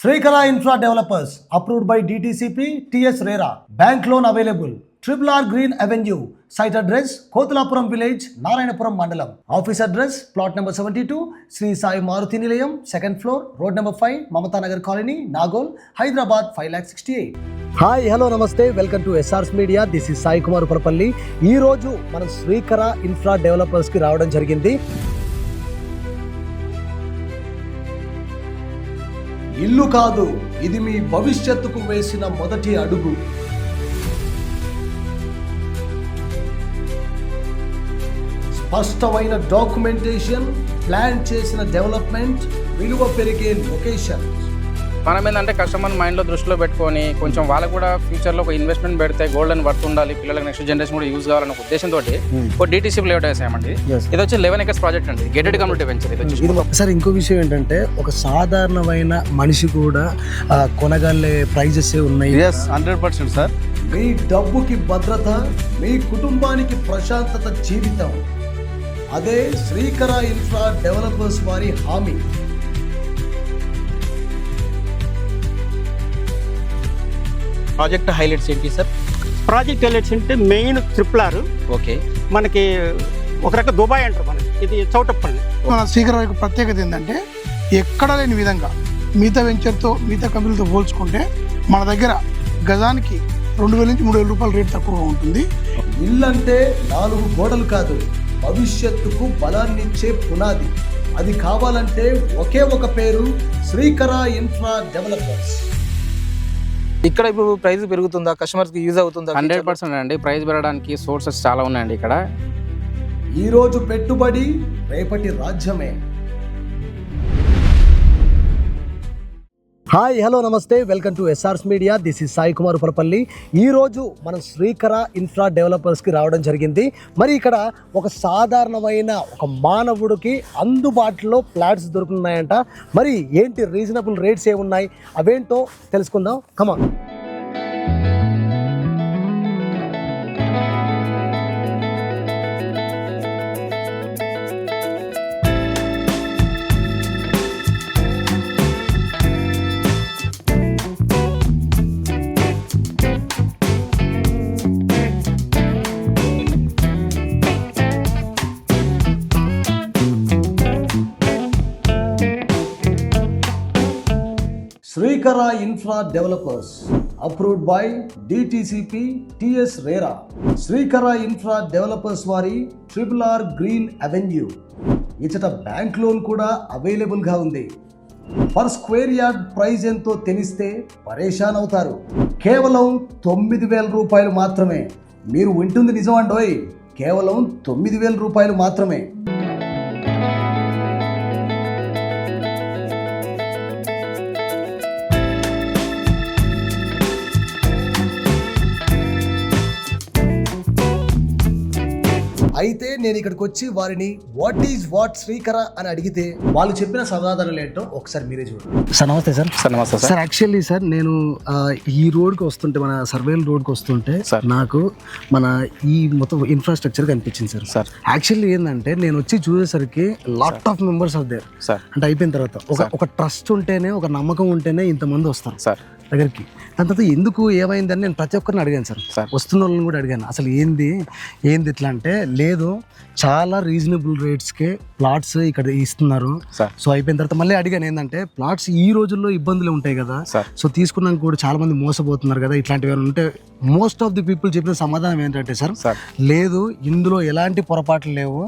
Srikala infra developers approved by DTCP TS RERA bank loan available triple R green avenue site address Kothulapuram village Narayanapuram మండలం office address plot number seventy two Sri Sai Maruthi Nilayam second floor road number five Mamata Nagar colony Nagole Hyderabad five lakh sixty eight hi hello నమస్తే welcome to SRS media this is Sai Kumar Purapalli ఈ రోజు మనం శ్రీకర infra డెవలపర్స్కి రావడం జరిగింది ఇల్లు కాదు ఇది మీ భవిష్యత్తుకు వేసిన మొదటి అడుగు. స్పష్టమైన డాక్యుమెంటేషన్ ప్లాన్ చేసిన డెవలప్మెంట్ విలువ పెరిగే లొకేషన్. మనం ఏంటంటే కస్టమర్ మైండ్లో దృష్టిలో పెట్టుకొని కొంచెం వాళ్ళకు కూడా ఫ్యూచర్లో ఒక ఇన్వెస్ట్మెంట్ పెడితే గోల్డ్ అని వర్త్ ఉండాలి పిల్లలకి నెక్స్ట్ జనరేషన్ కూడా యూజ్ కావాలన్న ఒక ఉద్దేశంతో ఒక డిటీసీ లేఅవుట్ వేసామండి. ఇది వచ్చి లెవెన్ ఎకర్స్ ప్రాజెక్ట్ అండి. గేటెడ్ కమ్యూనిటీ వెంచర్ ఇది సార్ ఇంకో విషయం ఏంటంటే ఒక సాధారణమైన మనిషి కూడా కొనగలే ప్రైజెస్ ఉన్నాయి. ఎస్ హండ్రెడ్ పర్సెంట్ సార్ మీ డబ్బుకి భద్రత మీ కుటుంబానికి ప్రశాంతత జీవితం. అదే శ్రీకర ఇన్ఫ్రా డెవలపర్స్ వారి హామీ. ప్రాజెక్ట్ హైలైట్స్ ఏంటి సార్? ప్రాజెక్ట్ హైలైట్స్ అంటే మెయిన్ ట్రిపుల్ ఆర్ ఓకే. మనకి ఒక రకం దుబాయ్ అంటారు మనకి. ఇది చౌటప్పల్లి మన యొక్క ప్రత్యేకత ఏంటంటే ఎక్కడ లేని విధంగా మిగతా వెంచర్తో మిగతా కంపెనీలతో పోల్చుకుంటే మన దగ్గర గజానికి రెండు వేల నుంచి మూడు వేల రూపాయల రేట్ తక్కువగా ఉంటుంది. ఇల్లంటే నాలుగు గోడలు కాదు భవిష్యత్తుకు బలాన్నిచ్చే పునాది. అది కావాలంటే ఒకే ఒక పేరు శ్రీకర ఇన్ఫ్రా డెవలపర్స్. ఇక్కడ ఇప్పుడు ప్రైస్ పెరుగుతుందా? కస్టమర్స్కి యూజ్ అవుతుందా? హండ్రెడ్ పర్సెంట్ అండి. ప్రైస్ పెరగడానికి సోర్సెస్ చాలా ఉన్నాయండి ఇక్కడ. ఈరోజు పెట్టుబడి రేపటి రాజ్యమే. హాయ్ హలో నమస్తే. Welcome to SRS media. This is Sai Kumar Purapalli ఈరోజు మనం శ్రీకర ఇన్ఫ్రా డెవలపర్స్కి రావడం జరిగింది. మరి ఇక్కడ ఒక సాధారణమైన ఒక మానవుడికి అందుబాటులో ఫ్లాట్స్ దొరుకుతున్నాయంట. మరి ఏంటి రీజనబుల్ రేట్స్ ఏమున్నాయి? అవేంటో తెలుసుకుందాం. Come on Srikara infra developers approved by DTCP TS RERA Srikara infra developers వారి ట్రిపుల్ ఆర్ గ్రీన్ అవెన్యూ ఇచ్చట బ్యాంక్ లోన్ కూడా అవైలబుల్గా ఉంది. పర్ స్క్వేర్ యార్డ్ ప్రైస్ ఎంతో తెలిస్తే పరేషాన్ అవుతారు. కేవలం తొమ్మిది వేల రూపాయలు మాత్రమే. మీరు వింటుంది నిజమండోయ్. కేవలం తొమ్మిది వేల రూపాయలు మాత్రమే. అయితే నేను ఇక్కడికి వచ్చి వారిని వాట్ ఈజ్ వాట్ శ్రీకర అని అడిగితే వాళ్ళు చెప్పిన సమాధానాలు ఏంటో ఒకసారి మీరే చూడండి. సార్ నమస్తే సార్. సార్ నమస్తే సార్. సార్ యాక్చువల్లీ సార్ నేను ఆ, ఈ రోడ్కి వస్తుంటే మన సర్వేల్ రోడ్కి వస్తుంటే సార్. నాకు మన ఈ మొత్తం ఇన్ఫ్రాస్ట్రక్చర్ కనిపించింది సార్. సార్. యాక్చువల్లీ ఏంటంటే నేను వచ్చి చూసేసరికి lot of members of there sir. అంటే అయిపోయిన తర్వాత ఒక. ఒక ట్రస్ట్ ఉంటేనే ఒక నమ్మకం ఉంటేనే ఇంతమంది వస్తారు. సార్. దగ్గరికి. దాని తర్వాత ఎందుకు ఏమైందని నేను ప్రతి ఒక్కరిని అడిగాను సార్. సార్. వస్తున్న వాళ్ళని కూడా అడిగాను. అసలు ఏంది ఏంది ఇట్లా అంటే లేదు చాలా రీజనబుల్ రేట్స్కే ప్లాట్స్ ఇక్కడ ఇస్తున్నారు. సో అయిపోయిన తర్వాత మళ్ళీ అడిగాను ఏంటంటే ప్లాట్స్ ఈ రోజుల్లో ఇబ్బందులు ఉంటాయి కదా. సో తీసుకున్నాక కూడా చాలా మంది మోసపోతున్నారు కదా. ఇట్లాంటివి ఏమైనా ఉంటే మోస్ట్ ఆఫ్ ది పీపుల్ చెప్పిన సమాధానం ఏంటంటే సార్ లేదు ఇందులో ఎలాంటి పొరపాట్లు లేవు.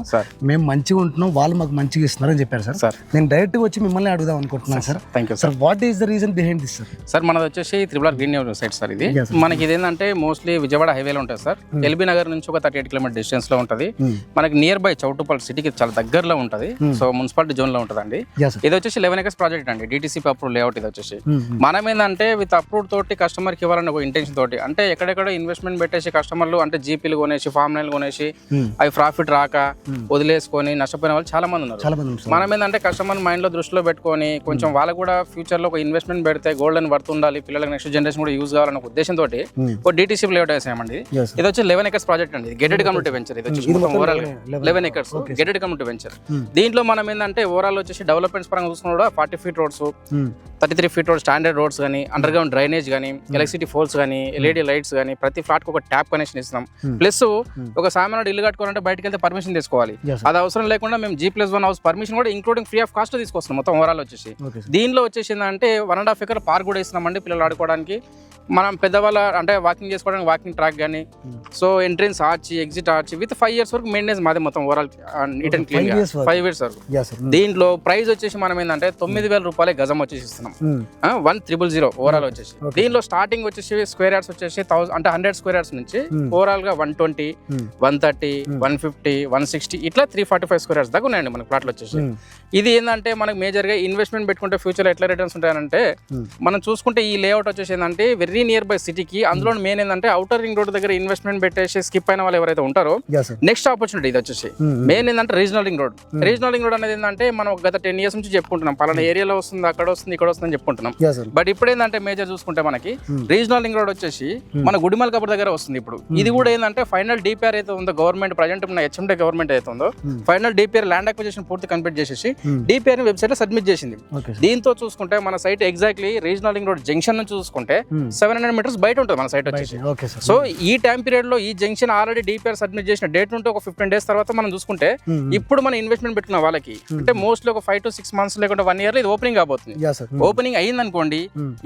మేము మంచిగా ఉంటున్నాం వాళ్ళు మాకు మంచిగా ఇస్తున్నారని చెప్పారు సార్. నేను డైరెక్ట్గా వచ్చి మిమ్మల్ని అడుగుదాం అనుకుంటున్నాను sir thank you sir sir what is the reason behind this sir sir మనది వచ్చేసి త్రిపుల గ్రీన్ సైట్ సార్ ఇది. మనకి ఇది ఏంటంటే మోస్ట్లీ విజయవాడ హైవేలో ఉంటుంది సార్. ఎల్బీ నగర్ నుంచి ఒక థర్టీ ఎయిట్ కిలోమీటర్ డిస్టెన్స్లో ఉంటుంది. Hmm. మనకి నియర్ బై చౌటుపల్ సిటీకి చాలా దగ్గరలో ఉంటుంది. సో మున్సిపాలిటీ జోన్లో ఉంటుందండి. Sir. ఇది వచ్చేసి లెవెన్ ఎకర్స్ ప్రాజెక్ట్ అండి. డిటీసీపీ అప్రూవ్ లేఅవుట్ ఇది వచ్చేసి. Hmm. మనం ఏంటంటే విత్ అప్రూవ్ తోటి కస్టమర్కి ఇవ్వాలని ఒక ఇంటెన్షన్ తోటి. అంటే ఎక్కడెక్కడ ఇన్వెస్ట్మెంట్ పెట్టేసి కస్టమర్లు అంటే జీపీలు కొనేసి ఫామ్ లైన్లు కొనేసి Hmm. అవి ప్రాఫిట్ రాక వదిలేసుకొని నష్టపోయిన వాళ్ళు చాలా మంది ఉన్నారు. మనం ఏంటంటే కస్టమర్ మైండ్లో దృష్టిలో పెట్టుకొని కొంచెం వాళ్ళకు కూడా ఫ్యూచర్లో ఒక ఇన్వెస్ట్మెంట్ పెడితే గోల్డ్ అని వర్త్ ఉండాలి పిల్లలకి నెక్స్ట్ జనరేషన్ కూడా యూజ్ కావాలన్న ఉద్దేశంతో ఒక డిటీసీ లేఅవుట్ వేసామండి ఇది వచ్చి లెవెన్ ఎకర్స్ ప్రాజెక్ట్ అండి. గెటెడ్ కమ్యూనిటీ వెంచర్ ఇది వచ్చి overall eleven acres gated community venture దీంట్లో మనం ఏంటంటే ఓవరాల్ వచ్చేసి డెవలప్మెంట్స్ పరంగా చూసుకున్నా కూడా forty feet roads thirty three feet road standard roads కానీ అండర్ గ్రౌండ్ డ్రైనేజ్ కానీ ఎలక్ట్రిసిటీ పోల్స్ కానీ ఎల్ఈడి లైట్స్ కానీ ప్రతి ఫ్లాట్కి ఒక ట్యాప్ కనెక్షన్ ఇస్తున్నాం. ప్లస్ ఒక సామాన్యుడు ఇల్లు కట్టుకోవాలంటే బయటకు వెళ్తే పర్మిషన్ తీసుకోవాలి. అది అవసరం లేకుండా మేము G plus one house permission కూడా ఇంక్లూడింగ్ ఫ్రీ ఆఫ్ కాస్ట్ తీసుకొస్తున్నాం మొత్తం ఓవరాల్ వచ్చేసి. దీనిలో వచ్చేసి ఏంటంటే one and half acre park కూడా ఇస్తున్నామండి పిల్లలు ఆడుకోవడానికి. మనం పెద్దవాళ్ళ అంటే వాకింగ్ చేసుకోవడానికి వాకింగ్ ట్రాక్ కానీ so entrance arch exit arch with five years వరకు మెయింటెనెన్స్ మాది మొత్తం overall neat and clean. Five years వరకు. సార్ దీంట్లో ప్రైస్ వచ్చేసి మనం ఏంటంటే తొమ్మిది వేల రూపాయలే గజం వచ్చేసి ఇస్తున్నాం. వన్ త్రిబుల్ జీరో ఓవరాల్ వచ్చేసి. దీనిలో స్టార్టింగ్ వచ్చేసి స్క్వేర్ యార్డ్స్ వచ్చేసి థౌసండ్ అంటే హండ్రెడ్ స్క్వేర్ యార్డ్స్ నుంచి ఓవరాల్గా one twenty one thirty one fifty one sixty ఇట్లా three forty five square yards దాకా ఉన్నాయండి మన ప్లాట్లు వచ్చేసి. ఇది ఏంటంటే మనకి మేజర్గా ఇన్వెస్ట్మెంట్ పెట్టుకుంటే ఫ్యూచర్ ఎట్లా రిటర్న్స్ ఉంటాయంటే మనం చూసుకుంటే ఈ లేఅవుట్ వచ్చేసి ఏంటంటే వెరీ నియర్ బై సిటీకి అందులో మెయిన్ ఏంటంటే అవుటర్ రింగ్ రోడ్ దగ్గర ఇన్వెస్ట్మెంట్ పెట్టేసి స్కిప్ అయిన వాళ్ళు ఎవరైతే ఉంటారో నెక్స్ట్ ఆపర్చునిటీ ఇది వచ్చేసి. మెయిన్ ఏంటంటే regional ring road regional ring road అనేది ఏంటంటే మనం గత టెన్ ఇయర్స్ నుంచి చెప్పుకుంటున్నాం. పలానా ఏరియాలో వస్తుంది అక్కడ వస్తుంది ఇక్కడ వస్తుంది అని చెప్పుకుంటున్నాం. బట్ ఇప్పుడు ఏంటంటే మేజర్ చూసుకుంటే మనకి రీజనల్ రింగ్ రోడ్ వచ్చేసి మన గుడిమల్ కబర్ దగ్గర వస్తుంది ఇప్పుడు. ఇది కూడా ఏంటంటే ఫైనల్ డిపిఆర్ అయితే ఉందో గవర్నమెంట్ ప్రజెంట్ ఉన్న హెచ్ఎండే గవర్నమెంట్ అయితే ఉందో ఫైనల్ డిపిఆర్ ల్యాండ్ అక్విజిషన్ పూర్తి కంప్లీట్ చేసేసి డిపిఆర్ని వెబ్సైట్లో సబ్మిట్ చేసింది. దీంతో చూసుకుంటే మన site exactly regional ring road junction నుంచి చూసుకుంటే సెవెన్ హండ్రెడ్ మీటర్స్ బయట ఉంటుంది మన సైట్ వచ్చేసి. సో ఈ టైం పీరియడ్లో ఈ జంక్షన్ ఆల్రెడీ డిపిఆర్ సబ్మిట్ చేసిన డేట్ నుండి ఒక ఫిఫ్టీన్ డేస్ తర్వాత మనం చూసుకుంటే ఇప్పుడు మన ఇన్వెస్ట్మెంట్ పెట్టుకున్న వాళ్ళకి అంటే మోస్ట్లీ ఒక ఫైవ్ టు సిక్స్ మంత్స్ లేకుంటే వన్ ఇయర్ ఇది ఓపెనింగ్ కాబోతుంది. సార్ ఓపెనింగ్ అయింది అనుకోండి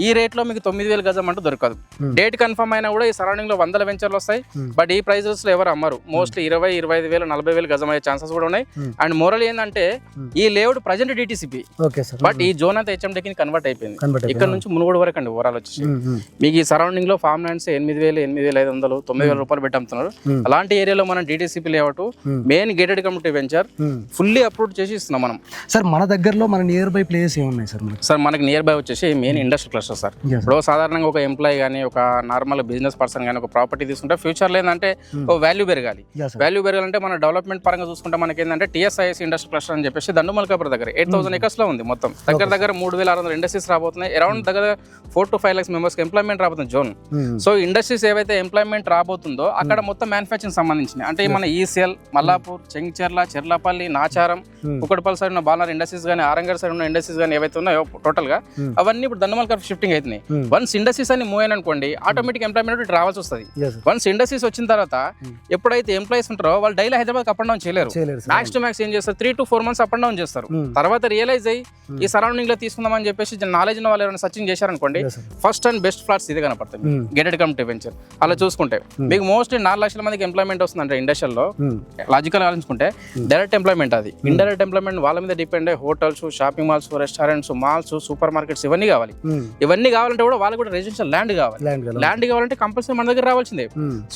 ఈ రేట్లో మీకు తొమ్మిది వేలు గజం అంటూ దొరకదు. డేట్ కన్ఫర్మ్ అయినా కూడా ఈ సరౌండింగ్లో వందల వెంచర్లు వస్తాయి. బట్ ఈ ప్రైజెస్లో ఎవరు అమ్మరు? మోస్ట్లీ ఇరవై ఇరవై ఐదు వేలు నలభై వేలు గజం అయ్యే ఛాన్సెస్ కూడా ఉన్నాయి. అండ్ మోరల్ ఏంటంటే ఈ లేఅవుట్ ప్రజెంట్ డిటిసిపి బట్ ఈ జోన్ అంతా హెచ్ఎండికి కన్వర్ట్ అయిపోయింది. ఇక్కడ నుంచి మునుగోడు వరకు అండి ఓవరాల్ వచ్చేసి. మీకు ఈ సరౌండింగ్లో ఫార్మ్ ల్యాండ్స్ ఎనిమిది వేలు ఎనిమిది వేల ఐదు వందలు తొమ్మిది వేల రూపాయలు పెట్టి అమ్ముతున్నారు అలాంటి ఏరియాలో మనం DTCP layout main gated community venture fully approve చేసి ఇస్తున్నాం మనం. సార్ మన దగ్గరలో మన నియర్ బై ప్లేస్ ఏమున్నాయి సార్ సార్ మనకి నియర్ బై వచ్చేసి మెయిన్ ఇండస్ట్రీ క్లస్టర్ సార్. ఇప్పుడు సాధారణంగా ఒక ఎంప్లాయీ కానీ ఒక నార్మల్ బిజినెస్ పర్సన్ కానీ ఒక ప్రాపర్టీ తీసుకుంటే ఫ్యూచర్లో ఏంటంటే ఒక వాల్యూ పెరగాలి. వాల్యూ పెరగాలంటే మన డెవలప్మెంట్ పరంగా చూసుకుంటే మనకి ఏంటంటే టీఎస్ఐఎస్ ఇండస్ట్రీ క్లస్టర్ అని చెప్పేసి దండుమల్కాపురం దగ్గర ఎయిట్ థౌసండ్ ఎకర్స్లో ఉంది మొత్తం. దగ్గర దగ్గర మూడు వేల ఆరు వందల ఇండస్ట్రీస్ రాబోతున్నాయి. అరౌండ్ దగ్గర four to five lakhs members employment రాబోతుంది జోన్. సో ఇండస్ట్రీస్ ఏవైతే ఎంప్లాయ్మెంట్ రాబోతుందో అక్కడ మొత్తం మ్యానుఫ్యాక్చరింగ్ సంబంధించిన అంటే మన ఈసీఎల్ మల్లాపూర్ చెంగిచెర్ల చెర్లపల్లి నాచారం కుక్కడపల్లి సైడ్ ఉన్న బాలర్ ఇండస్ట్రీస్ కానీ ఆరంగర్ సైడ్ ఉన్న ఇండస్ట్రీస్ కానీ ఏవైతే ఉన్నాయో టోటల్గా అవన్నీ ఇప్పుడు దండమల్ షిఫ్టింగ్ అవుతున్నాయి. వన్స్ ఇండస్ట్రీస్ అని మూవ్ అయిన అనుకోండి ఆటోమేటిక్ ఎంప్లాయ్మెంట్ ఇటు రావాల్సి వస్తుంది. వన్స్ ఇండస్ట్రీస్ వచ్చిన తర్వాత ఎప్పుడైతే ఎంప్లాయీస్ ఉంటారో వాళ్ళు daily Hyderabad up and down చేయలేరు. మ్యాక్స్ టు మ్యాక్స్ ఏం చేస్తారు? Three to four months up and down చేస్తారు. తర్వాత రియలైజ్ అయ్యి ఈ సరౌండింగ్లో తీసుకుందామని చెప్పేసి నాలెడ్జ్ వాళ్ళు ఎవరైనా సర్చింగ్ చేశారనుకోండి. ఫస్ట్ అండ్ బెస్ట్ ఫ్లాట్స్ ఇది కనపడుతుంది గెటెడ్ కమిటీ వెంచర్ అలా చూసుకుంటే మీకు మోస్ట్లీ నాలుగు లక్షల మందికి ఎంప్లాయ్మెంట్ వస్తుందంటే ఇండస్ట్రీలో లాజికల్ ఆలోచించుకుంటే డైరెక్ట్ ఎంప్లాయ్మెంట్ అది. ఇండైరెక్ట్ ఎంప్లాయ్మెంట్ వాళ్ళ మీద డిపెండ్ అయ్యి hotels shopping malls restaurants malls supermarkets ఇవన్నీ కావాలి. ఇవన్నీ కావాలంటే కూడా వాళ్ళకి కూడా రెసిడెన్షియల్ ల్యాండ్ కావాలి. ల్యాండ్ కావాలంటే కంపల్సరీ మన దగ్గర రావాల్సిందే.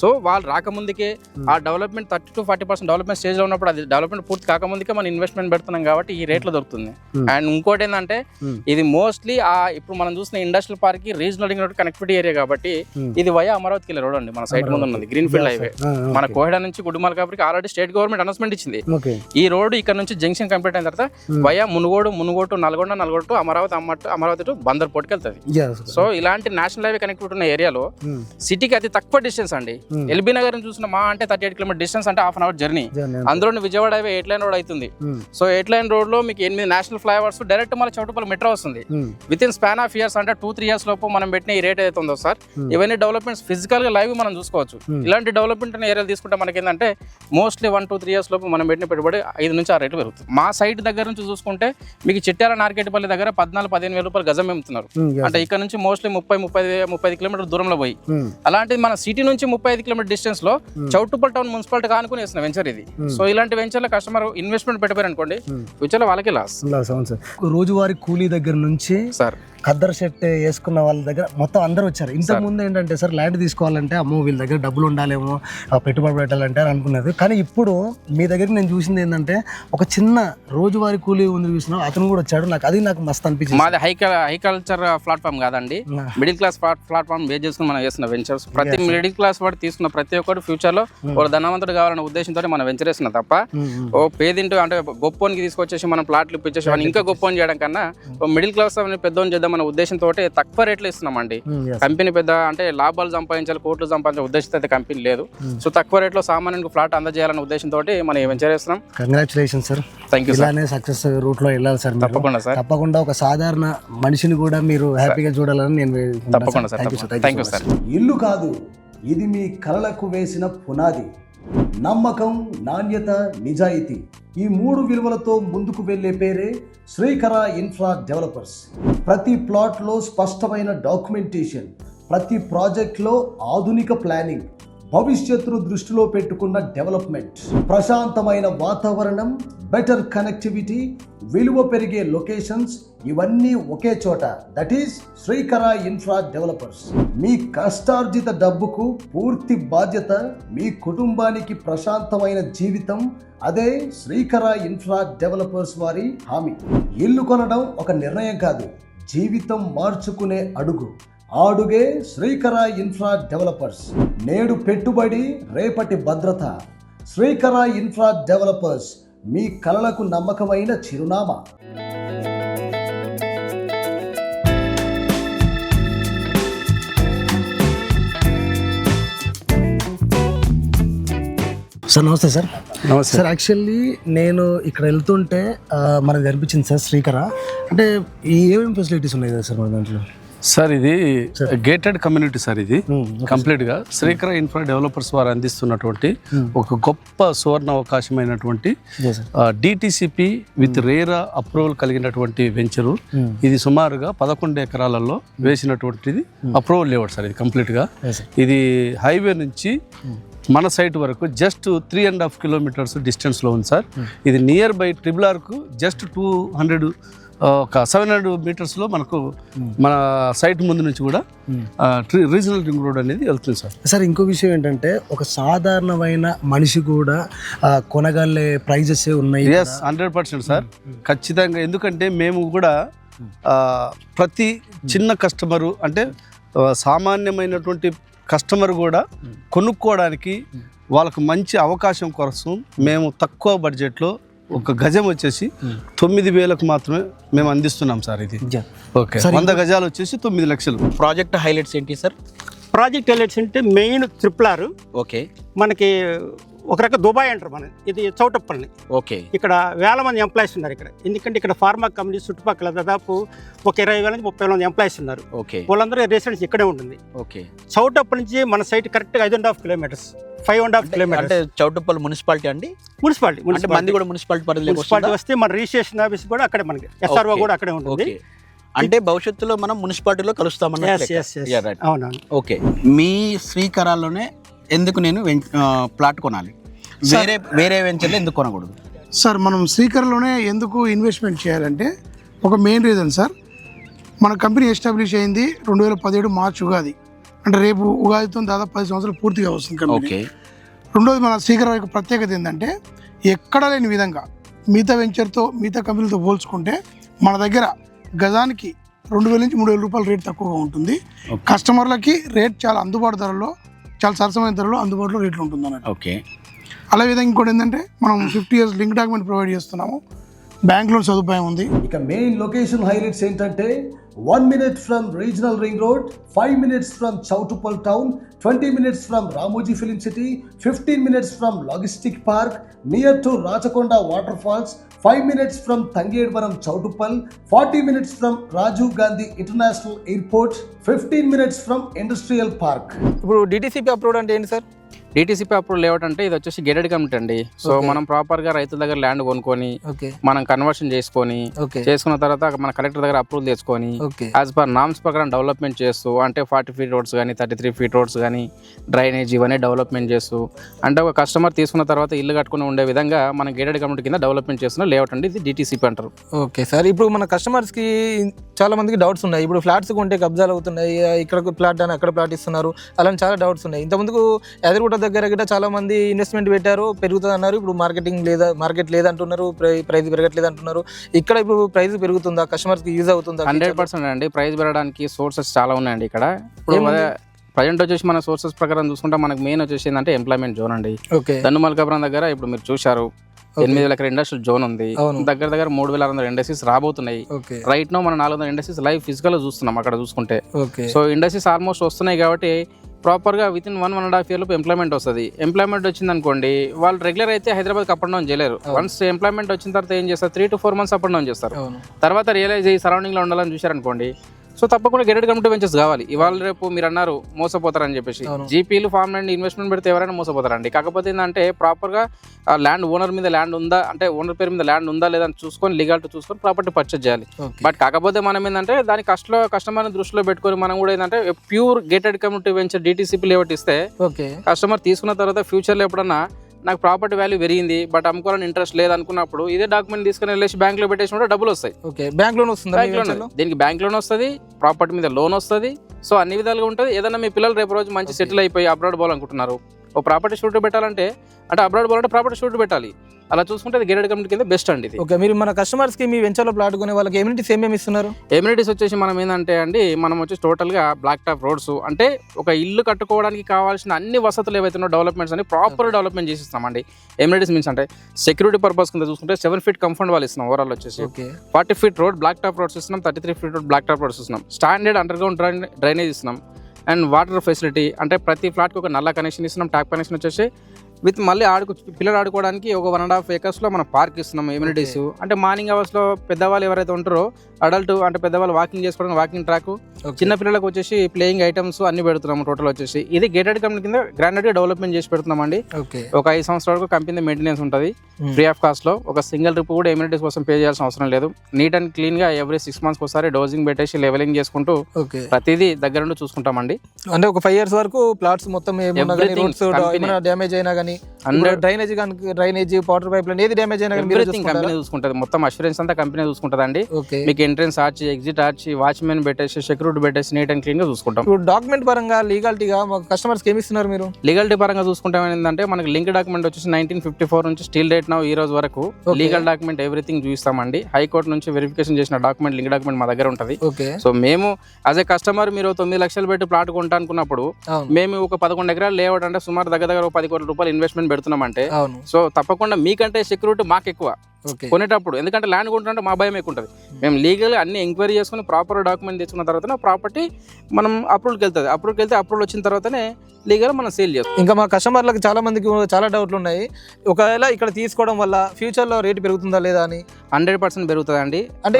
సో వాళ్ళు రాకముందుకే ఆ development thirty to forty percent development స్టేజ్లో ఉన్నప్పుడు అది డెవలప్మెంట్ పూర్తి కాకముందుకే మనం ఇన్వెస్ట్మెంట్ పెడుతున్నాం కాబట్టి ఈ రేట్లో దొరుకుతుంది. అండ్ ఇంకోటి ఏంటంటే ఇది మోస్ట్లీ ఆ ఇప్పుడు మనం చూసిన ఇండస్ట్రియల్ పార్క్కి రీజనల్ రోడ్ కనెక్టివిటీ ఏరియా కాబట్టి ఇది వయా అమరావతికి వెళ్ళే రోడ్ అండి మన సైట్ ముందు ఉన్నది గ్రీన్ ఫీల్డ్ హైవే మన కోహెడా నుంచి గుడిమాల కాబట్టి ఆల్రెడీ స్టేట్ గవర్నమెంట్ అనౌన్స్మెంట్ ఇచ్చింది. ఈ రోడ్డు ఇక్కడ నుంచి జంక్షన్ కంప్లీట్ అయిన తర్వాత వయా మునుగోడు మునుగోడు నల్గొండ నల్గొండ టు అమరావతి అమ్మట్టు అమరావతి టు బందర్ పోర్ట్కి వెళ్తుంది. సో ఇలాంటి నేషనల్ హైవే కనెక్టివిటీ ఉన్న ఏరియాలో సిటీకి అతి తక్కువ డిస్టెన్స్ అండి. ఎల్బీ నగర్ చూసిన మా అంటే థర్టీ ఎయిట్ కిలోమీటర్ డిస్టెన్స్ అంటే హాఫ్ అన్ అవర్ జర్నీ అందులో Vijayawada highway eight lane road అవుతుంది. సో ఎయిట్ లైన్ రోడ్లో మీకు ఎనిమిది నేషనల్ ఫ్లైఓవర్స్ డైరెక్ట్ మన చౌటుపల్లి మెట్రో వస్తుంది. Within span of years అంటే టూ త్రీ ఇయర్స్ లోపు మనం పెట్టిన ఈ రేట్ ఏదైతే ఉందో సార్ ఇవన్నీ డెవలప్మెంట్స్ ఫిజికల్గా లైవ్ మనం చూసుకోవచ్చు. ఇలాంటి డెవలప్మెంట్ ఉన్న ఏరియాలు తీసుకుంటే మనకి ఏంటంటే mostly one two three years లోపు మనం పెట్టిన పెట్టుబడి ఐదు నుంచి ఆరు రేట్లు పెరుగుతుంది. మా సైట్ దగ్గర నుంచి చూసుకుంటే మీకు చిట్యాల నార్కెట్పల్లి దగ్గర పద్నాలుగు పదిహేను వేల రూపాయలు గజం అమ్ముతున్నారు. అంటే ఇక్కడ నుంచి మోస్ట్లీ ముప్పై ముప్పై ముప్పై కిలోమీటర్ దూరంలో పోయి. అలాంటిది మన సిటీ నుంచి ముప్పై ఐదు కిలోమీటర్ డిస్టెన్స్లో చౌటుపల్ టౌన్ మున్సిపాలిటీ కానుకుని వేసిన వెంచర్ ఇది. సో ఇలాంటి వెంచర్లో కస్టమర్ ఇన్వెస్ట్మెంట్ పెట్టారు అనుకోండి ఫ్యూచర్లో వాళ్ళకి లాస్ అవును సార్ రోజువారీ కూలీ దగ్గర నుంచి సార్ ఖద్దర్ షర్ట్ వేసుకున్న వాళ్ళ దగ్గర మొత్తం అందరూ వచ్చారు. ఇంతకు ముందు ఏంటంటే సార్ ల్యాండ్ తీసుకోవాలంటే అమ్మో వీళ్ళ దగ్గర డబ్బులు ఉండాలేమో పెట్టుబడి పెట్టాలంటే అని అనుకున్నది కానీ ఇప్పుడు మీ దగ్గర నేను చూసింది ఏంటంటే ఒక చిన్న రోజువారీ కూలీ ఉంది చూసిన అతను కూడా వచ్చాడు. నాకు అది నాకు మస్తు అనిపించింది మాది హై హై కల్చర్ ప్లాట్ఫామ్ కాదండి. మిడిల్ క్లాస్ ప్లాట్ఫామ్ బేస్ చేసుకుని మనం చేస్తున్న వెంచర్స్. ప్రతి మిడిల్ క్లాస్ వాడు తీసుకున్న ప్రతి ఒక్కటి ఫ్యూచర్లో ఒక ధనవంతుడు కావాలనే ఉద్దేశంతో మనం వెంచర్ వేస్తున్నాం తప్ప ఓ పేదింటూ అంటే గొప్పోనికి తీసుకొచ్చేసి మనం ప్లాట్లు ఇప్పించేసి ఇంకా గొప్పని చేయడం కన్నా మిడిల్ క్లాస్ పెద్దోని చేద్దామన్న ఉద్దేశంతో తక్కువ రేట్లో ఇస్తున్నామండి. కంపెనీ పెద్ద అంటే లాభాలు సంపాదించాలి కోట్లు సంపాదించాలి ఉద్దేశంతో అయితే కంపెనీ లేదు. సో తక్కువ రేట్లో సామాన్యునికి ఫ్లాట్ అందజేయాలనే ఉద్దేశంతో మనం వెంచర్ చేస్తున్నాం. Congratulation sir thank you sir ఇలానే సక్సెస్ రూట్లో వెళ్ళాలి సార్ మీరు. తప్పకుండా సార్ తప్పకుండా ఒక సాధారణ మనిషిని కూడా మీరు హ్యాపీగా చూడాలని నేను తప్పకుండా సార్ థ్యాంక్ యూ. సార్ ఇల్లు కాదు ఇది మీ కలలకు వేసిన పునాది. నమ్మకం నాణ్యత నిజాయితీ ఈ మూడు విలువలతో ముందుకు వెళ్ళే పేరే శ్రీకర ఇన్ఫ్రా డెవలపర్స్. ప్రతి ప్లాట్లో స్పష్టమైన డాక్యుమెంటేషన్ ప్రతి ప్రాజెక్ట్లో ఆధునిక ప్లానింగ్ భవిష్యత్తును దృష్టిలో పెట్టుకున్న డెవలప్మెంట్. ప్రశాంతమైన వాతావరణం బెటర్ కనెక్టివిటీ విలువ పెరిగే లొకేషన్స్ ఇవన్నీ ఒకే చోట. That is Srikara infra developers మీ కష్టార్జిత డబ్బుకు పూర్తి బాధ్యత మీ కుటుంబానికి ప్రశాంతమైన జీవితం అదే శ్రీకర ఇన్ఫ్రా డెవలపర్స్ వారి హామీ. ఇల్లు కొనడం ఒక నిర్ణయం కాదు జీవితం మార్చుకునే అడుగు. ఆ అడుగే శ్రీకర ఇన్ఫ్రా డెవలపర్స్. నేడు పెట్టుబడి రేపటి భద్రత. శ్రీకర ఇన్ఫ్రా డెవలపర్స్ మీ కలలకు నమ్మకమైన చిరునామా. సార్ నమస్తే సార్. నమస్తే. సార్ యాక్చువల్లీ నేను ఇక్కడ వెళ్తుంటే మనకు కనిపించింది సార్ శ్రీకర. అంటే ఈ ఏమేమి ఫెసిలిటీస్ ఉన్నాయి కదా సార్ మన దాంట్లో? సార్ ఇది గేటెడ్ కమ్యూనిటీ సార్ ఇది. కంప్లీట్గా శ్రీకర ఇన్ఫ్రా డెవలపర్స్ వారు అందిస్తున్నటువంటి ఒక గొప్ప సువర్ణ అవకాశమైనటువంటి. డిటిసిపి విత్ రేరా అప్రూవల్ కలిగినటువంటి వెంచరు ఇది సుమారుగా పదకొండు ఎకరాలలో వేసినటువంటిది అప్రూవల్ లేవట్ సార్ ఇది కంప్లీట్గా. ఇది హైవే నుంచి మన సైట్ వరకు just three and half kilometres డిస్టెన్స్లో ఉంది సార్. ఇది నియర్ బై ట్రిబుల్ ఆర్కు జస్ట్ టూ హండ్రెడ్ ఒక సెవెన్ హండ్రెడ్ మీటర్స్లో మనకు మన సైట్ ముందు నుంచి కూడా రీజనల్ రింగ్ రోడ్ అనేది వెళ్తుంది సార్. సార్ ఇంకో విషయం ఏంటంటే ఒక సాధారణమైన మనిషి కూడా కొనగలే ప్రైజెస్ ఉన్నాయి ఎస్ హండ్రెడ్ పర్సెంట్ సార్. ఖచ్చితంగా. ఎందుకంటే మేము కూడా ప్రతి చిన్న కస్టమరు అంటే సామాన్యమైనటువంటి కస్టమర్ కూడా కొనుక్కోవడానికి వాళ్ళకు మంచి అవకాశం కోసం మేము తక్కువ బడ్జెట్లో ఒక గజం వచ్చేసి తొమ్మిది వేలకు మాత్రమే మేము అందిస్తున్నాం సార్ ఇది. ఓకే. వంద గజాలు వచ్చేసి తొమ్మిది లక్షలు. ప్రాజెక్ట్ హైలైట్స్ ఏంటి సార్? ప్రాజెక్ట్ ఎలైట్స్ అంటే మెయిన్ ట్రిపుల్ ఆర్ ఓకే. మనకి ఒక రకం దుబాయ్ అంటారు మనం ఇది చౌటప్పల్ని. ఓకే. ఇక్కడ వేల మంది ఎంప్లాయీస్ ఉన్నారు ఇక్కడ. ఎందుకంటే ఇక్కడ ఫార్మా కంపెనీ చుట్టుపక్కల దాదాపు ఒక ఇరవై వేల నుంచి ముప్పై వేల మంది ఎంప్లాయీస్ ఉన్నారు. ఓకే. వాళ్ళందరూ రెసిడెన్స్ ఇక్కడే ఉంటుంది. ఓకే. చౌటప్పల్ నుంచి మన సైట్ కరెక్ట్గా ఐదు and half kilometres five and half అంటే కిలోమీటర్స్. చౌటుప్పల్ మున్సిపాలిటీ అండి? మున్సిపాలిటీ అంటే మంది కూడా మున్సిపాలిటీ పరిధిలోకి మున్సిపాలిటీ వస్తుందా? వస్తే మన రిజిస్ట్రేషన్ ఆఫీస్ కూడా అక్కడే మనకి ఎస్ఆర్ఓ. కూడా అక్కడే ఉంటుంది. ఓకే. అంటే భవిష్యత్తులో మనం మున్సిపాలిటీలో కలుస్తామన్న Yes, yes, yes. అవునవును. ఓకే. మీ శ్రీకరాల్లోనే ఎందుకు నేను ప్లాట్ కొనాలి? వేరే వేరే వెంచర్లో ఎందుకు కొనకూడదు? సార్ మనం శ్రీకర్లోనే ఎందుకు ఇన్వెస్ట్మెంట్ చేయాలంటే ఒక మెయిన్ రీజన్ సార్. మన కంపెనీ ఎస్టాబ్లిష్ అయింది రెండు వేల పదిహేడు మార్చ్ ఉగాది. అంటే రేపు ఉగాదితో దాదాపు పది సంవత్సరాలు పూర్తిగా వస్తుంది కంపెనీ. ఓకే. రెండోది మన శ్రీకర్ యొక్క ప్రత్యేకత ఏంటంటే ఎక్కడ లేని విధంగా మిగతా వెంచర్తో మిగతా కంపెనీలతో పోల్చుకుంటే మన దగ్గర గజానికి రెండు వేల నుంచి మూడు వేల రూపాయల రేట్ తక్కువగా ఉంటుంది. కస్టమర్లకి రేట్ చాలా అందుబాటు ధరలో చాలా సరసమైన ధరలో అందుబాటులో రేట్లు ఉంటుంది అన్నట్టు ఓకే. అలా విధంగా ఇంకోటి ఏంటంటే మనం fifty years link document provide చేస్తున్నాము. బ్యాంక్ లోన్ సదుపాయం ఉంది. ఇక మెయిన్ లొకేషన్ హైలైట్స్ ఏంటంటే one minute from regional ring road five minutes from Choutuppal town twenty minutes from Ramoji film city fifteen minutes from logistic park near to Rachakonda waterfalls five minutes from Thangedwaram Choutuppal forty minutes from Rajiv Gandhi international airport fifteen minutes from industrial park. ఇప్పుడు DTCP approved అంటే ఏంటి sir? DTCP approve layout అంటే ఇది వచ్చేసి gated committee అండి. So మనం ప్రాపర్గా రైతుల దగ్గర ల్యాండ్ కొనుక్కొని మనం కన్వర్షన్ చేసుకొని చేసుకున్న తర్వాత మన కలెక్టర్ దగ్గర అప్రూవల్ తెచ్చుకొని ఓకే యాజ్ పర్ నామ్స్ ప్రకారం డెవలప్మెంట్ చేస్తూ అంటే ఫార్టీ ఫీట్ రోడ్స్ కానీ థర్టీ త్రీ ఫీట్ రోడ్స్ కానీ డ్రైనేజ్ ఇవన్నీ డెవలప్మెంట్ చేస్తూ అంటే ఒక కస్టమర్ తీసుకున్న తర్వాత ఇల్లు కట్టుకుని ఉండే విధంగా మన గేటెడ్ కమిటీ కింద డెవలప్మెంట్ చేస్తున్న లేఅవుట్ అండి ఇది డిటీసీపీ అంటారు. ఓకే సార్ ఇప్పుడు మన కస్టమర్స్కి చాలా మందికి డౌట్స్ ఉన్నాయి. ఇప్పుడు ఫ్లాట్స్ కొంటే కబ్జాలు అవుతున్నాయి ఇక్కడ ప్లాట్ అని అక్కడ ప్లాట్ ఇస్తున్నారు అలాంటి చాలా డౌట్స్ ఉన్నాయి. ఇంతకుముందుకు ఎదురుగుట దగ్గర గిట్ట చాలా మంది ఇన్వెస్ట్మెంట్ పెట్టారు పెరుగుతుంది అన్నారు ఇప్పుడు మార్కెటింగ్ లేదా మార్కెట్ లేదంటున్నారు ప్రై- ప్రైస్ పెరగట్లేదు అంటున్నారు ఇక్కడ ఇప్పుడు ప్రైస్ పెరుగుతుందా? కస్టమర్స్కి యూజ్ అవుతుందా? హండ్రెడ్ పర్సెంట్ అండి. ప్రైస్ పెరగడానికి సోర్సెస్ చాలా ఉన్నాయండి ఇక్కడ. ఇప్పుడు? ప్రజెంట్ వచ్చేసి మన సోర్సెస్ ప్రకారం చూసుకుంటే మనకు మెయిన్ వచ్చేసి ఏంటంటే ఎంప్లాయ్మెంట్ జోన్ అండి. ఓకే. దన్ను మల్కాపురం దగ్గర ఇప్పుడు మీరు చూశారు. ఎనిమిది వేల ఇండస్ట్రియల్ జోన్ ఉంది. దగ్గర దగ్గర మూడు వేల ఆరు వందల ఇండస్ట్రీస్ రాబోతున్నాయి. రైట్ నో మనం నాలుగు వందల ఇండస్ట్రీస్ లైవ్ ఫిజికల్ చూస్తున్నాం అక్కడ చూసుకుంటే. సో ఇండస్ట్రీస్ ఆల్మోస్ట్ వస్తున్నాయి కాబట్టి ప్రాపర్గా with in one one and half ఇయర్లో ఎంప్లాయ్మెంట్ వస్తుంది. ఎంప్లాయ్మెంట్ వచ్చింది అనుకోండి వాళ్ళు రెగ్యులర్ అయితే హైదరాబాద్ అప్ అండ్ డౌన్ చేయలేరు. వన్స్ ఎంప్లాయ్మెంట్ వచ్చిన తర్వాత ఏం చేస్తారు? Three to four months up and down చేస్తారు. తర్వాత రియలైజ్ అయ్యి సరౌండింగ్లో ఉండాలని చూశారనుకోండి సో తప్పకుండా గెటెడ్ కమిటీ వెంచర్స్ కావాలి. ఇవాళ రేపు మీరు అన్నారు మోసపోతారని చెప్పేసి. జీపీలు ఫార్మ్ అండ్ ఇన్వెస్ట్మెంట్ పెడితే ఎవరైనా మోసపోతారండి. కాకపోతే ఏంటంటే ప్రాపర్గా ల్యాండ్ ఓనర్ మీద ల్యాండ్ ఉందా అంటే ఓనర్ పేరు మీద ల్యాండ్ ఉందా లేదా అని చూసుకొని లీగాలిటీ చూసుకొని ప్రాపర్టీ పర్చేజ్ చేయాలి. బట్ కాకపోతే మనం ఏంటంటే దాని కష్టలో కస్టమర్ని దృష్టిలో పెట్టుకొని మనం కూడా ఏంటంటే pure gated community venture DTCP layout ఇస్తే కస్టమర్ తీసుకున్న తర్వాత ఫ్యూచర్లో ఎప్పుడన్నా నాకు ప్రాపర్టీ వాల్యూ పెరిగింది బట్ అమ్ముకోవాలని ఇంట్రెస్ట్ లేదు అనుకున్నప్పుడు ఇదే డాక్యుమెంట్ తీసుకుని వెళ్ళేసి బ్యాంక్లో పెట్టేసి కూడా డబ్బులు వస్తాయి. ఓకే బ్యాంక్ లోన్ వస్తుందా బ్యాంక్ లోన్? దీనికి బ్యాంక్ లోన్ వస్తుంది ప్రాపర్టీ మీద లోన్ వస్తుంది. సో అన్ని విధాలుగా ఉంటుంది. ఏదైనా మీ పిల్లలు రేపు రోజు మంచి సెటిల్ అయిపోయి అబ్రాడ్ పోవాలనుకుంటున్నారు. ఓ ప్రాపర్టీ షూట్ పెట్టాలంటే అంటే అబ్రాడ్ పోవాలంటే ప్రాపర్టీ షూట్ పెట్టాలి. అలా చూసుకుంటే అది గేటెడ్ కమ్యూనిటీ కింద బెస్ట్ అండి ఇది. ఓకే మీరు మన కస్టమర్స్కి మీ వెంచర్లో ప్లాట్ కొనే వాళ్ళకి ఎమ్యూనిటీస్ ఏమేమి ఇస్తున్నారు? ఎమ్యూనిటీస్ వచ్చేసి మనం ఏంటంటే అండి మనం వచ్చేసి టోటల్గా బ్లాక్ టాప్ రోడ్స్ అంటే ఒక ఇల్లు కట్టుకోవడానికి కావాల్సిన అన్ని వసతులు ఏవైతే డెవలప్మెంట్స్ అని ప్రాపర్ డెవలప్మెంట్ చేసి ఇస్తామండి ఎమ్యూనిటీస్ మీన్స్ అంటే సెక్యూరిటీ పర్పస్ కింద చూసుకుంటే సెవెన్ ఫీట్ కంఫర్ట్ వాళ్ళు ఇస్తున్నాం ఓవరాల్ వచ్చేసి. Forty feet road black top roads ఇస్తున్నాం thirty three feet road black top roads ఇస్తున్నాం. స్టాండర్డ్ అండర్ గ్రౌండ్ డ్రైనేజ్ ఇస్తున్నాం. అండ్ వాటర్ ఫెసిలిటీ అంటే ప్రతి ఫ్లాట్కి ఒక నల్ల కనెక్షన్ ఇస్తున్నాం ట్యాప్ కనెక్షన్ వచ్చేసి. విత్ మళ్ళీ ఆడుకు పిల్లలు ఆడుకోవడానికి ఒక వన్ అండ్ హాఫ్ ఏకర్స్లో మనం పార్క్ ఇస్తున్నాం ఎమ్యూనిటీస్ అంటే మార్నింగ్ అవర్స్లో పెద్దవాళ్ళు ఎవరైతే ఉంటారో అడల్ట్ అంటే పెద్దవాళ్ళు వాకింగ్ చేసుకోవడానికి వాకింగ్ ట్రాక్ చిన్న పిల్లలకు వచ్చేసి ప్లేయింగ్ ఐటమ్స్ అన్ని పెడుతున్నాము టోటల్ వచ్చేసి. ఇది గేటెడ్ కంపెనీ కింద గ్రాండెడ్గా డెవలప్మెంట్ చేసి పెడుతున్నామండి. ఓకే ఒక ఐదు సంవత్సరాల వరకు కంపెనీ మెయింటెనెన్స్ ఉంటుంది. ఫ్రీ ఆఫ్ కాస్ట్లో. ఒక సింగిల్ ట్రిప్ కూడా ఎమ్యూనిటీస్ కోసం పే చేయాల్సిన అవసరం లేదు. నీట్ అండ్ క్లీన్గా ఎవ్రీ సిక్స్ మంత్స్ ఒకసారి డోజింగ్ పెట్టేసి లెవెలింగ్ చేసుకుంటూ ప్రతిదీ దగ్గర నుండి చూసుకుంటామండి. అంటే ఒక ఫైవ్ ఇయర్స్ వరకు ప్లాట్స్ మొత్తం డ్యామేజ్ అయినా కానీ హండ్రెడ్ డ్రైనేజ్ కానీ డ్రైనేజ్ వాటర్ పైప్ ఏది డ్యామేజ్ అయినా కానీ కంపెనీ చూసుకుంటుంది. మొత్తం అష్యూరెన్స్ అంతా కంపెనీ చూసుకుంటుందండి. ఓకే. మీకు entrance arch exit arch watchmen పెట్టేసి సెక్యూరిటీ పెట్టేసి నీట్ అండ్ క్లీన్గా చూసుకుంటాం. ఇప్పుడు డాక్యుమెంట్ పరంగా లీగాలిటీగా కస్టమర్స్ ఏమి ఇస్తున్నారు మీరు? లీగల్ పరంగా చూసుకుంటాం ఏంటంటే మనకి లింక్ డాక్యుమెంట్ వచ్చేసి నైన్టీన్ ఫిఫ్టీ ఫోర్ నుంచి స్టిల్ డేట్ నౌ ఈ రోజు వరకు. లీగల్ డాక్యుమెంట్ ఎవ్రీథింగ్ చూపిస్తామండి. హైకోర్టు నుంచి వెరిఫికేషన్ చేసిన డాక్యుమెంట్ లింక్ డాక్యుమెంట్ మా దగ్గర ఉంటుంది. సో మేము యాజ్ ఏ కస్టమర్ మీరు తొమ్మిది లక్షలు పెట్టి ప్లాట్ కొంటా అనుకున్నప్పుడు మేము ఒక పదకొండు ఎకరాలు లేఅవుట్ అంటే సుమారు దగ్గర దగ్గర ఒక పది కోట్ల రూపాయలు ఇన్వెస్ట్మెంట్ పెడుతున్నామంటే సో తప్పకుండా మీకంటే సెక్యూరిటీ మాకు ఎక్కువ కొనేటప్పుడు ఎందుకంటే ల్యాండ్ కొంటుంటే మా భయం ఎక్కువ ఉంటుంది మేము లీగల్ అన్ని ఎంక్వైరీ చేసుకుని ప్రాపర్ డాక్యుమెంట్ తెచ్చుకున్న తర్వాత ప్రాపర్టీ మనం అప్రూవ్కి వెళ్తుంది అప్రూవ్కి వెళ్తే అప్రూవల్ వచ్చిన తర్వాతనే లీగల్ మనం సేల్ చేస్తాం. ఇంకా మా కస్టమర్లకు చాలా మందికి చాలా డౌట్లు ఉన్నాయి ఒకవేళ ఇక్కడ తీసుకోవడం వల్ల ఫ్యూచర్లో రేట్ పెరుగుతుందా లేదా అని. హండ్రెడ్ పర్సెంట్ పెరుగుతుందండి. అంటే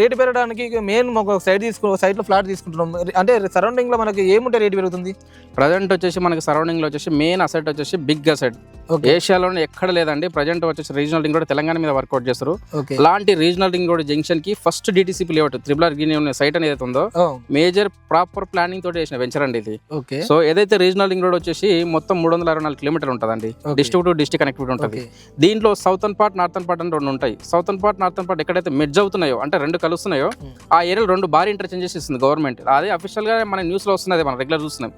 రేట్ పెరగడానికి మెయిన్ ఒక సైడ్ తీసుకు సైడ్లో ఫ్లాట్ తీసుకుంటున్నాం. అంటే సరౌండింగ్లో మనకి ఏముంటే రేట్ పెరుగుతుంది? ప్రజెంట్ వచ్చేసి మనకి సరౌండింగ్లో వచ్చేసి మెయిన్ అసెట్ వచ్చేసి బిగ్ అసెట్. ఏషియాలోనే ఎక్కడ లేదండి. ప్రజెంట్ వచ్చేసి రీజనల్ రింగ్ రోడ్ తెలంగాణ మీద వర్కౌట్ చేస్తారు. అలాంటి regional ring road జంక్షన్కి first DTCP layout triple R గిని ఉన్న సైట్ అనేది ఉందో మేజర్ ప్రాపర్ ప్లానింగ్ తోటి చేసిన వెంచర్ అండి ఇది. సో ఏదైతే రీజనల్ రింగ్ రోడ్ వచ్చేసి మొత్తం మూడు వందల అరవై నాలుగు కిలోమీటర్ ఉంటుందండి. డిస్ట్రిక్ట్ టు డిస్ట్రిక్ట్ కనెక్టివిటీ ఉంటుంది. దీంట్లో సౌతర్న్ పార్ట్ నార్థన్ పార్ట్ అని రెండు ఉంటాయి. సౌతర్న్ పార్ట్ నార్థన్ పార్ట్ ఎక్కడైతే మెర్జ్ అవుతున్నాయో అంటే రెండు కలుస్తున్నాయో. ఆ ఏరియాలో రెండు భారీ ఇంటర్చేంజెస్ ఇస్తుంది గవర్నమెంట్ అదే అఫీషియల్గా మన న్యూస్లో వస్తున్నది మనం రెగ్యులర్ చూస్తున్నాం.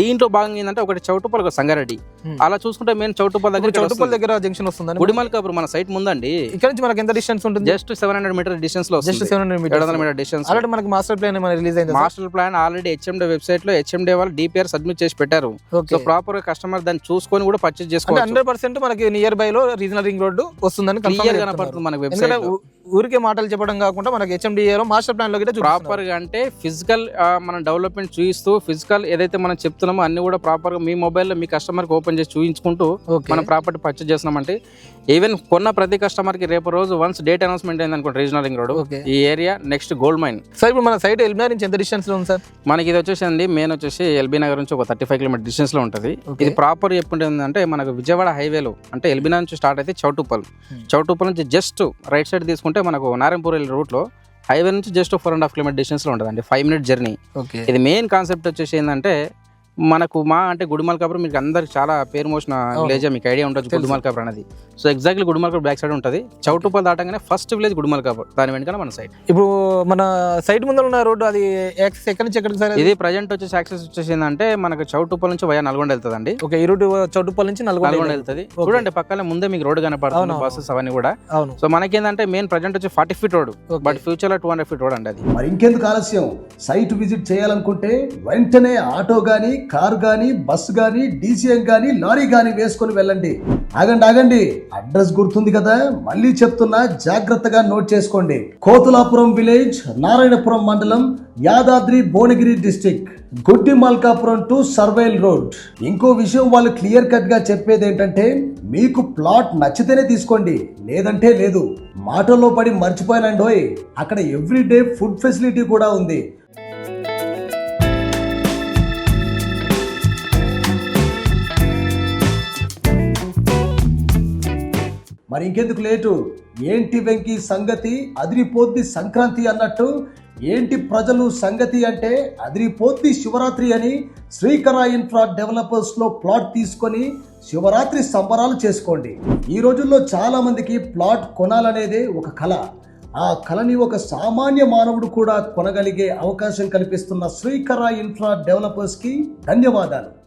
దీంట్లో భాగంగా ఏంటంటే ఒకటి చౌటుపల్ ఒక సంగారెడ్డి. అలా చూసుకుంటే మెయిన్ చౌటుపల్ దగ్గర చౌటుపల్ దగ్గర జంక్షన్ వస్తుందని గుడిమల్ కబుర్ మన సైట్ ముందండి. ఇక్కడ నుంచి మనకి ఎంత డిస్టెన్స్ ఉంటుంది? జస్ట్ సెవెన్ హండ్రెడ్ మీటర్ డిస్టెన్స్లో జస్ట్ సెవెన్ హండ్రెడ్ వందల మీటర్స్ మీటర్ డిస్టెన్స్ ఆల్రెడీ మనకి మాస్టర్ ప్లాన్ ఏమైనా రిలీజ్ అయింది మాస్టర్ ప్లాన్ ఆల్రెడీ హెచ్ఎండే వెబ్సైట్లో హెచ్ఎండే వాళ్ళు డిపిఆర్ సబ్మిట్ చేసి పెట్టారు. సో ప్రాపర్ కస్టమర్ దాన్ని చూసుకొని కూడా పర్చేస్ అంటే చేసుకోవచ్చు. హండ్రెడ్ పర్సెంట్ మనకి నియర్ బై లో రీజనల్ రింగ్ రోడ్ వస్తుందని క్లియర్. కనపడుతుంది మనకి వెబ్సైట్ ఊరికే మాటలు చెప్పడం కాకుండా మనకి హెచ్ఎండిఏ లో మాస్టర్ ప్లాన్లో కూడా ప్రాపర్గా అంటే ఫిజికల్ మనం డెవలప్మెంట్ చూపిస్తూ ఫిజికల్ ఏదైతే మనం చెప్తున్నామో అన్ని కూడా ప్రాపర్గా మీ మొబైల్లో మీ కస్టమర్కి ఓపెన్ చేసి చూపించుకుంటూ మనం ప్రాపర్టీ పర్చేస్ చేస్తున్నామంటే ఈవెన్ కొన్న ప్రతి కస్టమర్కి రేపు రోజు వన్స్ డేట్ అనౌన్స్మెంట్ అయింది అనుకోండి రీజనల్ రింగ్ రోడ్ ఈ area next gold mine sir ఇప్పుడు మన సైట్ ఎల్బినా నుంచి ఎంత డిస్టెన్స్లో ఉంది సార్ మనకి ఇది వచ్చేసి అండి మెయిన్ వచ్చేసి ఎల్బీ నగర్ నుంచి ఒక థర్టీ ఫైవ్ కిలోమీటర్ డిస్టెన్స్లో ఉంటుంది. ఇది ప్రాపర్ ఎప్పుడేందంటే మనకు విజయవాడ హైవేలో అంటే ఎల్బీనా నుంచి స్టార్ట్ అయితే చౌటుప్పల్ Hmm. చౌటుప్పల్ నుంచి జస్ట్ రైట్ సైడ్ తీసుకుంటే మనకు నారాయణపూర్ వెళ్ళే రూట్లో హైవే నుంచి just four and half kilometre డిస్టెన్స్లో ఉంటుందండి ఫైవ్ మినిట్ జర్నీ ఇది మెయిన్ కాన్సెప్ట్ వచ్చేసి ఏంటంటే మనకు మా అంటే గుడిమల్ కబర్ మీకు అందరికి చాలా పేరు మోసిన విలేజ్ మీకు ఐడియా ఉంటుంది. గుడిమల్ కబర్ అనేది. So exactly Gudimal Kabar back side ఉంటుంది. చౌటుప్పల్ దాటంగానే ఫస్ట్ విలేజ్ గుడిమల్ కబర్ దాని వెనుకనే మన సైడ్ ఇప్పుడు మన సైట్ ముందర ఉన్న రోడ్డు అది యాక్సెస్ ఎక్కడి నుంచి ఎక్కడికి సార్? ఇది ప్రజెంట్ వచ్చేసి యాక్సెస్ వచ్చేసి ఏంటంటే మనకు చౌటుప్పల్ నుంచి వయా నల్గొండ వెళ్తుందండి. ఓకే ఈ రూట్ చౌటుప్పల్ నుంచి నల్గొండ నల్గొండ వెళ్తుంది. చూడండి పక్కనే ముందే మీకు రోడ్ కనపడుతుంది బస్సెస్ అవన్నీ కూడా. సో మనకేందంటే మెయిన్ ప్రజెంట్ వచ్చి ఫార్టీ ఫీట్ రోడ్. బట్ ఫ్యూచర్లో టూ హండ్రెడ్ ఫీట్ రోడ్ అండి అది. మరి ఇంకెందుకు ఆలస్యం? సైట్ విజిట్ చేయాలనుకుంటే వెంటనే ఆటో కానీ కార్ కానీ బస్ కానీ డీసీఎం కానీ లారీ కానీ వేసుకొని వెళ్ళండి. ఆగండి ఆగండి. అడ్రస్ గుర్తుంది కదా? మళ్ళీ చెప్తున్నా జాగ్రత్తగా నోట్ చేసుకోండి. కోతులాపురం విలేజ్ నారాయణపురం మండలం యాదాద్రి భువనగిరి డిస్టిక్. గుడ్డి మల్కాపురం టు సర్వేల్ రోడ్. ఇంకో విషయం వాళ్ళు క్లియర్ కట్గా చెప్పేది ఏంటంటే మీకు ప్లాట్ నచ్చితేనే తీసుకోండి లేదంటే లేదు. మాటల్లో పడి మర్చిపోయానండోయ్. అక్కడ ఎవ్రీ డే ఫుడ్ ఫెసిలిటీ కూడా ఉంది. మరి ఇంకెందుకు లేటు? ఏంటి వెంకీ సంగతి? అదిరిపోద్ది సంక్రాంతి అన్నట్టు? ఏంటి ప్రజలు సంగతి అంటే అదిరిపోద్ది శివరాత్రి అని శ్రీకర ఇన్ఫ్రా డెవలపర్స్లో ప్లాట్ తీసుకొని శివరాత్రి సంబరాలు చేసుకోండి. ఈ రోజుల్లో చాలామందికి ప్లాట్ కొనాలనేదే ఒక కళ. ఆ కళని ఒక సామాన్య మానవుడు కూడా కొనగలిగే అవకాశం కల్పిస్తున్న శ్రీకర ఇన్ఫ్రా డెవలపర్స్కి ధన్యవాదాలు.